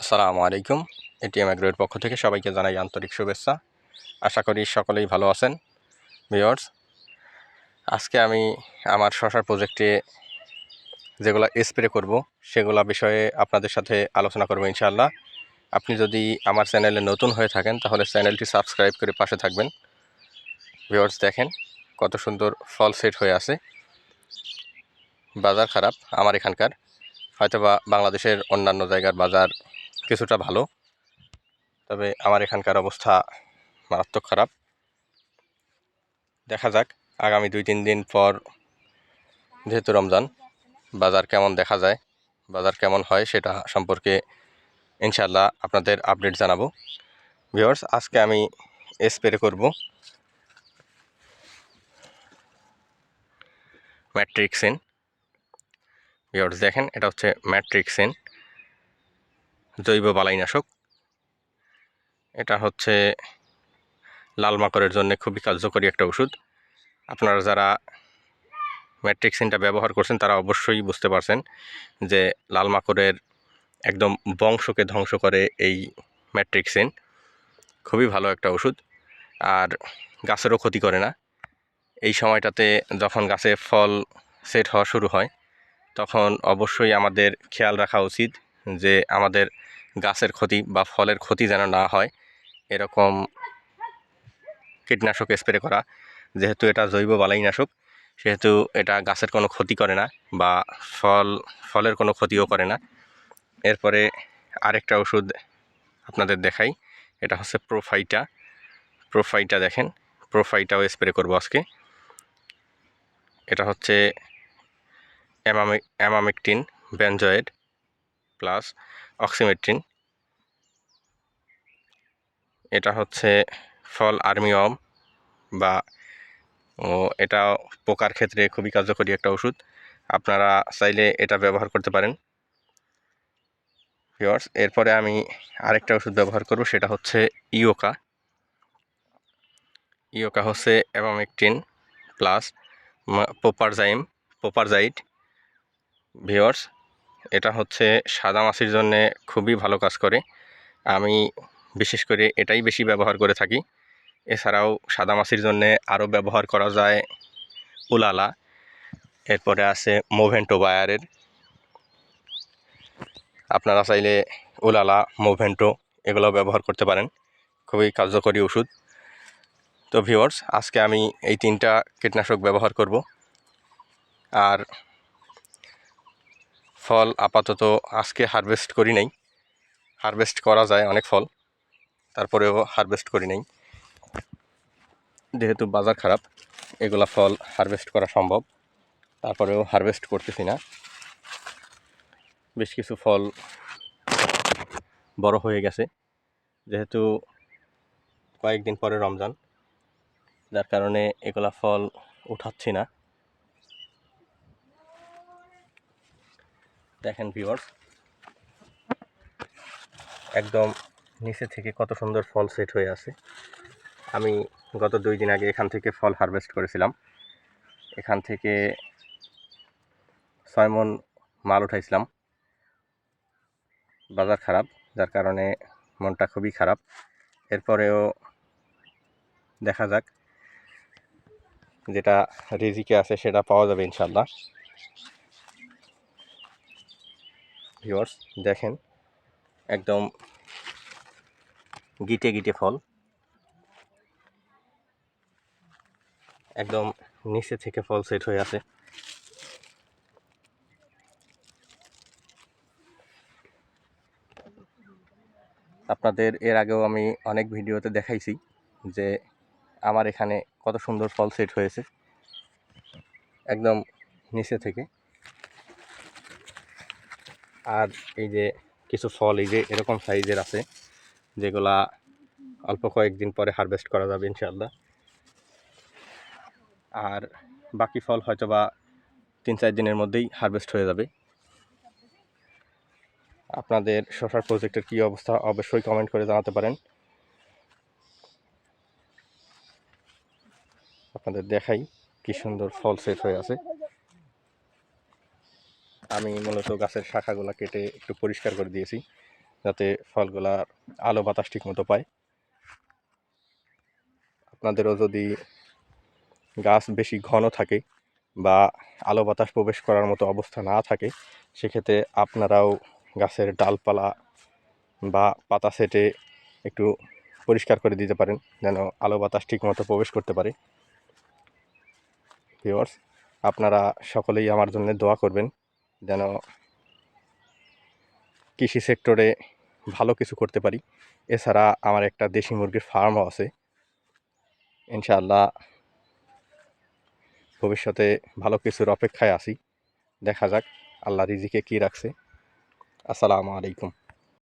আসসালামু আলাইকুম। এটিএম অ্যাগ্রোয়ের পক্ষ থেকে সবাইকে জানাই আন্তরিক শুভেচ্ছা। আশা করি সকলেই ভালো আছেন। ভিওর্স আজকে আমি আমার শশার প্রজেক্টে যেগুলো স্প্রে করব, সেগুলো বিষয়ে আপনাদের সাথে আলোচনা করব ইনশাআল্লাহ। আপনি যদি আমার চ্যানেলে নতুন হয়ে থাকেন, তাহলে চ্যানেলটি সাবস্ক্রাইব করে পাশে থাকবেন। ভিওর্স দেখেন কত সুন্দর ফল সেট হয়ে আছে। বাজার খারাপ, আমার এখানকার। হয়তোবা বাংলাদেশের অন্যান্য জায়গার বাজার কিছুটা ভালো। তবে আমার এখানকার অবস্থা মারাত্মক খারাপ। দেখা যাক আগামী দুই তিন দিন পর যেহেতু রমজান, বাজার কেমন দেখা যায়, বাজার কেমন হয় সেটা সম্পর্কে ইনশাল্লাহ আপনাদের আপডেট জানাব। ভিওর্স আজকে আমি স্প্রে করব। ম্যাট্রিক্সিন ভিওর্স দেখেন, এটা হচ্ছে ম্যাট্রিক্সিন জৈব বালাইনাশক। এটা হচ্ছে লাল মাকড়ের জন্য খুবই কার্যকরী একটা ওষুধ। আপনারা যারা ম্যাট্রিক্সিনটা ব্যবহার করছেন, তারা অবশ্যই বুঝতে পারছেন যে লাল মাকড়ের একদম বংশকে ধ্বংস করে এই ম্যাট্রিক্সিন খুবই ভালো একটা ওষুধ। আর গাছেরও ক্ষতি করে না। এই সময়টাতে যখন গাছে ফল সেট হওয়া শুরু হয়, তখন অবশ্যই আমাদের খেয়াল রাখা উচিত যে আমাদের গাছের ক্ষতি বা ফলের ক্ষতি যেন না হয়, এরকম কীটনাশক স্প্রে করা। যেহেতু এটা জৈব বালাইনাশক, সেহেতু এটা গাছের কোনো ক্ষতি করে না বা ফল, ফলের কোনো ক্ষতিও করে না। এরপরে আরেকটা ওষুধ আপনাদের দেখাই, এটা হচ্ছে প্রোফাইটা। প্রোফাইটা দেখেন, প্রোফাইটাও স্প্রে করব আজকে। এটা হচ্ছে অ্যামামিক অ্যামামিকটিন বেনজয়েড প্লাস অক্সিমেট্রিন এটা হচ্ছে ফল আর্মিয়ম বা এটা পোকার ক্ষেত্রে খুবই কার্যকরী একটা ওষুধ। আপনারা চাইলে এটা ব্যবহার করতে পারেন। ভিওর্স এরপরে আমি আরেকটা ওষুধ ব্যবহার করব, সেটা হচ্ছে ইওকা ইওকা হচ্ছে অ্যাবামেকটিন প্লাস পোপারজাইম, পোপারজাইট। ভিওর্স এটা হচ্ছে সাদা মাছির জন্যে খুবই ভালো কাজ করে। আমি বিশেষ করে এটাই বেশি ব্যবহার করে থাকি। এছাড়াও সাদা মাছির জন্যে আরও ব্যবহার করা যায় উলালা। এরপরে আছে মোভেন্টো বায়ারের আপনারা চাইলে উলালা মোভেন্টো এগুলো ব্যবহার করতে পারেন। খুবই কার্যকরী ওষুধ। তো ভিওর্স আজকে আমি এই তিনটা কীটনাশক ব্যবহার করব। আর ফল আপাতত আজকে হারভেস্ট করি নাই। হারভেস্ট করা যায় অনেক ফল, তারপরেও হারভেস্ট করি নাই। যেহেতু বাজার খারাপ, এগুলা ফল হারভেস্ট করা সম্ভব, তারপরেও হারভেস্ট করতেছি না। বেশ কিছু ফল বড় হয়ে গেছে, যেহেতু কয়েকদিন পরে রমজান, যার কারণে এগুলা ফল উঠাচ্ছি না। দেখেন ভিউয়ার্স একদম নিচে থেকে কত সুন্দর ফল সেট হয়ে আছে। আমি গত দুই দিন আগে এখান থেকে ফল হারভেস্ট করেছিলাম। এখান থেকে ছয় মন মাল উঠাইছিলাম। বাজার খারাপ, যার কারণে মনটা খুবই খারাপ। এরপরেও দেখা যাক যেটা রিজিকে আছে সেটা পাওয়া যাবে ইনশাল্লাহ ভিওর্স দেখেন, একদম গিটে গিটে ফল। একদম নিচে থেকে ফল সেট হয়ে আছে। আপনাদের এর আগেও আমি অনেক ভিডিওতে দেখাইছি যে আমার এখানে কত সুন্দর ফল সেট হয়েছে। একদম নিচে থেকে। আর এই যে কিছু ফল, এই যে এরকম সাইজের আছে, যেগুলা অল্প কয়েকদিন পরে হারভেস্ট করা যাবে ইনশাল্লাহ আর বাকি ফল হয়তো বা তিন চার দিনের মধ্যেই হারভেস্ট হয়ে যাবে। আপনাদের শশার প্রজেক্টের কী অবস্থা, অবশ্যই কমেন্ট করে জানাতে পারেন। আপনাদের দেখাই কি সুন্দর ফল সেট হয়ে আছে। আমি মূলত গাছের শাখাগুলো কেটে একটু পরিষ্কার করে দিয়েছি, যাতে ফলগুলার আলো বাতাস ঠিক মতো পায়। আপনাদেরও যদি গাছ বেশি ঘন থাকে বা আলো বাতাস প্রবেশ করার মতো অবস্থা না থাকে, সেক্ষেত্রে আপনারাও গাছের ডালপালা বা পাতা সেটে একটু পরিষ্কার করে দিতে পারেন, যেন আলো বাতাস ঠিক মতো প্রবেশ করতে পারে। ভিওয়ার্স আপনারা সকলেই আমার জন্য দোয়া করবেন যেন কৃষি সেক্টরে ভালো কিছু করতে পারি। এছাড়া আমার একটা দেশি মুরগির ফার্মও আছে। ইনশাআল্লাহ ভবিষ্যতে ভালো কিছুর অপেক্ষায় আছি। দেখা যাক আল্লাহ রিজিকে কী রাখছে। আসসালামু আলাইকুম।